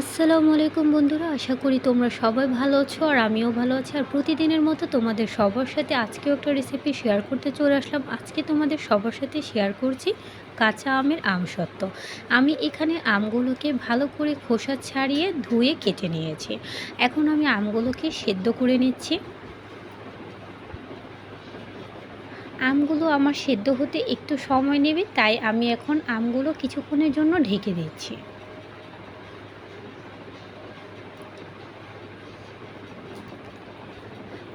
আসসালামু আলাইকুম বন্ধুরা, আশা করি তোমরা সবাই ভালো আছো আর আমিও ভালো আছি। আর প্রতিদিনের মতো তোমাদের সবার সাথে আজকেও একটা রেসিপি শেয়ার করতে চলে আসলাম। আজকে তোমাদের সবার সাথে শেয়ার করছি কাঁচা আমের আম আমসত্ত্ব আমি এখানে আমগুলোকে ভালো করে খোসা ছাড়িয়ে ধুয়ে কেটে নিয়েছি। এখন আমি আমগুলোকে সেদ্ধ করে নিচ্ছি। আমগুলো আমার সেদ্ধ হতে একটু সময় নেবে, তাই আমি এখন আমগুলো কিছুক্ষণের জন্য ঢেকে দিচ্ছি।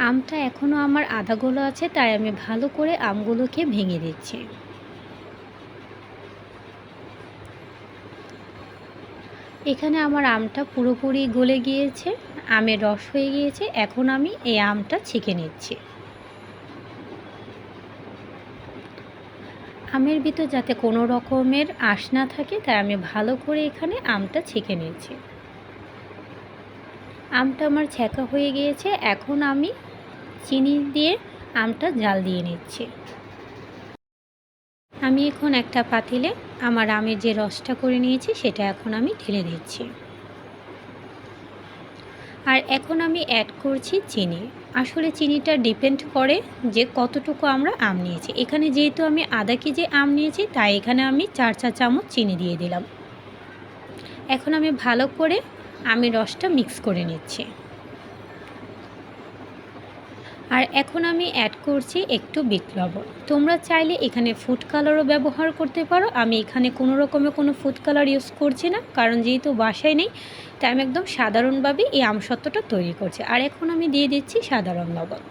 আমটা এখনও আমার আধা গোলা আছে, তাই আমি ভালো করে আমগুলোকে ভেঙে দিচ্ছি। এখানে আমার আমটা পুরোপুরি গলে গিয়েছে, আমের রস হয়ে গিয়েছে, এখন আমি এই আমটা ছেঁকে নিচ্ছি। আমের ভিতর যাতে কোনো রকমের আঁশ না থাকে, তাই আমি ভালো করে এখানে আমটা ছেঁকে নিয়েছি আমটা আমার ছেঁকা হয়ে গিয়েছে, এখন আমি চিনি দিয়ে আমটা জাল দিয়ে নিচ্ছি। আমি এখন একটা পাতিলে আমার আমের যে রসটা করে নিয়েছি, সেটা এখন আমি ঢেলে দিচ্ছি। আর এখন আমি অ্যাড করছি চিনি। আসলে চিনিটা ডিপেন্ড করে যে কতটুকু আমরা আম নিয়েছি। এখানে যেহেতু আমি আধা কেজি আম নিয়েছি, তাই এখানে আমি চার চা চামচ চিনি দিয়ে দিলাম। এখন আমি ভালো করে আমি রসটা মিক্স করে নিচ্ছি। আর এখন আমি অ্যাড করছি একটু বিট লবণ তোমরা চাইলে এখানে ফুড কালারও ব্যবহার করতে পারো। আমি এখানে কোনো রকমের কোনো ফুড কালার ইউজ করছি না, কারণ যেহেতু বাসায় নেই, তাই আমি একদম সাধারণভাবে এই আমসত্ত্বটা তৈরি করছি। আর এখন আমি দিয়ে দিচ্ছি সাধারণ লবণ।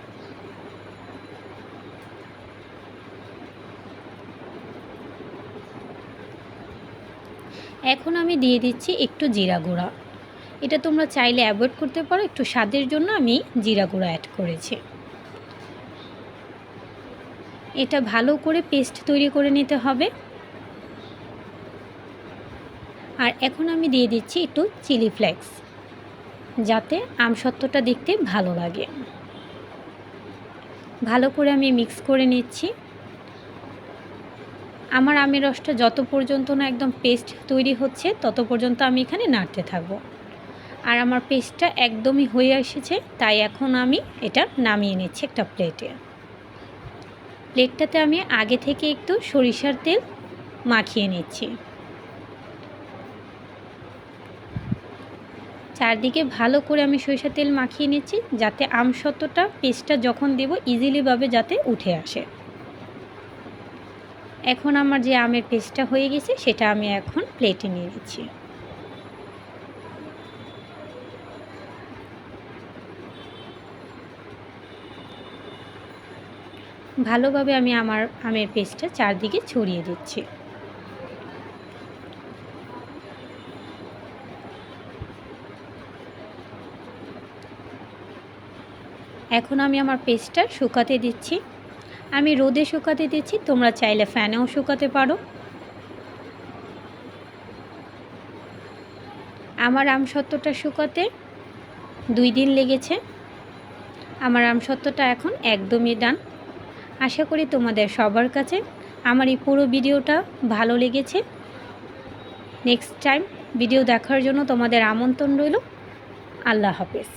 এখন আমি দিয়ে দিচ্ছি একটু জিরা গুঁড়া। এটা তোমরা চাইলে অ্যাভয়েড করতে পারো। একটু স্বাদের জন্য আমি জিরা গুঁড়া অ্যাড করেছি। এটা ভালো করে পেস্ট তৈরি করে নিতে হবে। আর এখন আমি দিয়ে দিচ্ছি একটু চিলি ফ্লেক্স, যাতে আমসত্ত্বটা দেখতে ভালো লাগে। ভালো করে আমি মিক্স করে নিচ্ছি। আমার আমের রসটা যত পর্যন্ত না একদম পেস্ট তৈরি হচ্ছে, তত পর্যন্ত আমি এখানে নাড়তে থাকব। আর আমার পেস্টটা একদমই হয়ে এসেছে, তাই এখন আমি এটা নামিয়ে নিচ্ছি একটা প্লেটে। প্লেটটাতে আমি আগে থেকে একটু সরিষার তেল মাখিয়ে নিচ্ছি। চারদিকে ভালো করে আমি সরিষার তেল মাখিয়ে নিচ্ছি, যাতে আমসত্ত্বটা পেস্টটা যখন দেব, ইজিলিভাবে যাতে উঠে আসে। এখন আমার যে আমের পেস্টটা হয়ে গেছে, সেটা আমি এখন প্লেটে নিয়ে নিচ্ছি। ভালোভাবে আমি আমার আমের পেস্টটা চারদিকে ছড়িয়ে দিচ্ছি। এখন আমি আমার পেস্টটা শুকাতে দিচ্ছি। আমি রোদে শুকাতে দিচ্ছি, তোমরা চাইলে ফ্যানেও শুকাতে পারো। আমার আমসত্ত্বটা শুকাতে দুই দিন লেগেছে। আমার আমসত্ত্বটা এখন একদমই ডান। আশা করি তোমাদের সবার কাছে আমার এই পুরো ভিডিওটা ভালো লেগেছে। নেক্সট টাইম ভিডিও দেখার জন্য তোমাদের আমন্ত্রণ রইল। আল্লাহ হাফেজ।